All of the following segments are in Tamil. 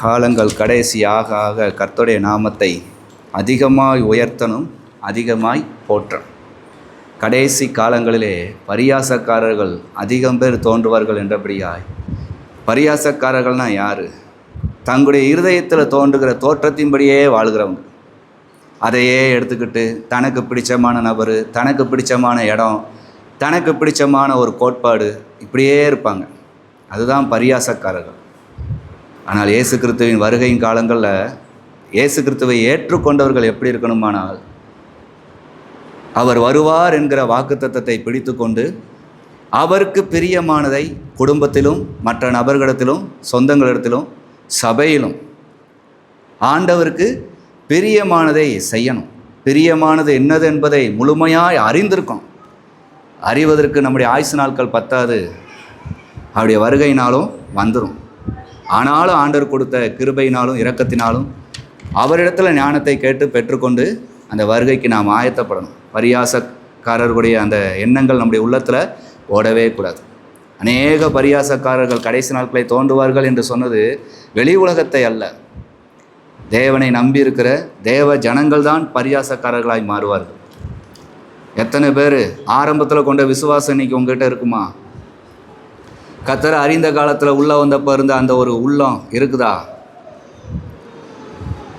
காலங்கள் கடைசி ஆக ஆக கர்த்தருடைய நாமத்தை அதிகமாய் உயர்த்தனும் அதிகமாய் போற்றணும். கடைசி காலங்களிலே பரியாசக்காரர்கள் அதிகம் பேர் தோன்றுவார்கள் என்றபடியாய் பரியாசக்காரர்கள்னா யார்? தங்களுடைய இருதயத்தில் தோன்றுகிற தோற்றத்தின்படியே வாழ்கிறவங்க. அதையே எடுத்துக்கிட்டு தனக்கு பிடிச்சமான நபர் தனக்கு பிடிச்சமான இடம் தனக்கு பிடிச்சமான ஒரு கோட்பாடு இப்படியே இருப்பாங்க. அதுதான் பரியாசக்காரர்கள். ஆனால் இயேசு கிறிஸ்துவின் வருகையின் காலங்களில் இயேசு கிறிஸ்துவை ஏற்றுக்கொண்டவர்கள் எப்படி இருக்கணுமானால் அவர் வருவார் என்கிற வாக்குத்தத்தத்தை பிடித்து கொண்டு அவருக்கு பிரியமானதை குடும்பத்திலும் மற்ற நபர்களிடத்திலும் சொந்தங்களிடத்திலும் சபையிலும் ஆண்டவருக்கு பிரியமானதை செய்யணும். பிரியமானது என்னது என்பதை முழுமையாய் அறிந்திருக்கணும். அறிவதற்கு நம்முடைய ஆயுசு நாட்கள் பத்தாது. அவருடைய வருகையினாலும் வந்துடும் ஆனாலும் ஆண்டவர் கொடுத்த கிருபையினாலும் இரக்கத்தினாலும் அவரிடத்துல ஞானத்தை கேட்டு பெற்றுக்கொண்டு அந்த வருகைக்கு நாம் ஆயத்தப்படணும். பரியாசக்காரர்களுடைய அந்த எண்ணங்கள் நம்முடைய உள்ளத்தில் ஓடவே கூடாது. அநேக பரியாசக்காரர்கள் கடைசி நாட்களை தோன்றுவார்கள் என்று சொன்னது வெளி உலகத்தை அல்ல. தேவனை நம்பியிருக்கிற தேவ ஜனங்கள் தான் பரியாசக்காரர்களாய் மாறுவார்கள். எத்தனை பேர் ஆரம்பத்தில் கொண்ட விசுவாசம் இன்னைக்கு உங்ககிட்ட இருக்குமா? கத்தரை அறிந்த காலத்தில் உள்ளே வந்தப்போ இருந்த அந்த ஒரு உள்ளம் இருக்குதா?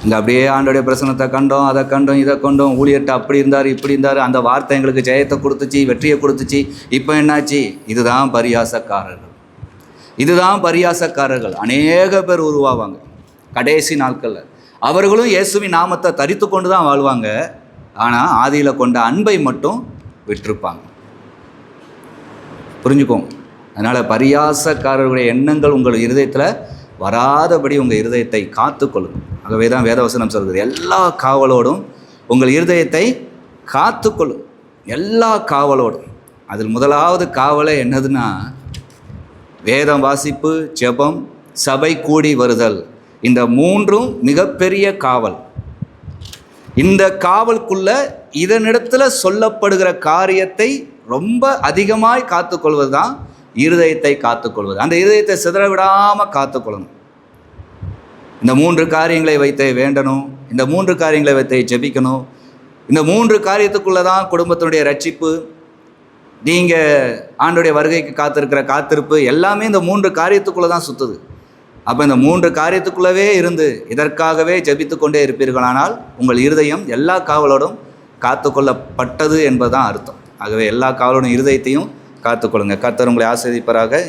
இங்கே அப்படியே ஆண்டோடைய பிரசனத்தை கண்டோம் அதை கண்டோம் இதை கண்டோம். ஊழியர்கிட்ட அப்படி இருந்தார் இப்படி இருந்தார். அந்த வார்த்தை எங்களுக்கு ஜெயத்தை கொடுத்துச்சு வெற்றியை கொடுத்துச்சு. இப்போ என்னாச்சு? இதுதான் பரியாசக்காரர்கள். இதுதான் பரியாசக்காரர்கள். அநேக பேர் உருவாவாங்க. கடைசி நாட்களில். அவர்களும் இயேசுவின் நாமத்தை தரித்து கொண்டு தான் வாழ்வாங்க. ஆனால் ஆதியில் கொண்ட அன்பை மட்டும் விட்டிருப்பாங்க. புரிஞ்சுக்கோங்க. அதனால் பரியாசக்காரர்களுடைய எண்ணங்கள் உங்கள் இருதயத்தில் வராதபடி உங்கள் இருதயத்தை காத்துக்கொள்ளும். ஆகவே தான் வேதவசனம் சொல்கிறது. எல்லா காவலோடும் உங்கள் இருதயத்தை காத்துக்கொள்ளும். எல்லா காவலோடும். அதில் முதலாவது காவலை என்னதுன்னா வேதம் வாசிப்பு ஜெபம் சபை கூடி வருதல். இந்த மூன்றும் மிகப்பெரிய காவல். இந்த காவலுக்குள்ள இதனிடத்தில் சொல்லப்படுகிற காரியத்தை ரொம்ப அதிகமாய் காத்துக்கொள்வது தான் இருதயத்தை காத்துக்கொள்வது. அந்த இருதயத்தை சிதற விடாமல் காத்துக்கொள்ளணும். இந்த மூன்று காரியங்களை வைத்தே வேண்டணும். இந்த மூன்று காரியங்களை வைத்தே ஜெபிக்கணும். இந்த மூன்று காரியத்துக்குள்ளே தான் குடும்பத்தினுடைய ரட்சிப்பு நீங்கள் ஆண்டுடைய வருகைக்கு காத்திருக்கிற காத்திருப்பு எல்லாமே இந்த மூன்று காரியத்துக்குள்ளே தான் சுற்றுது அப்போ இந்த மூன்று காரியத்துக்குள்ளவே இருந்து இதற்காகவே ஜபித்து கொண்டே இருப்பீர்களானால் உங்கள் இருதயம் எல்லா காவலோடும் காத்துக்கொள்ளப்பட்டது என்பதுதான் அர்த்தம். ஆகவே எல்லா காவலோடும் இருதயத்தையும் காத்துக்கொள்ளுங்கள் கத்தர் உங்களை ஆசிரியப்பராக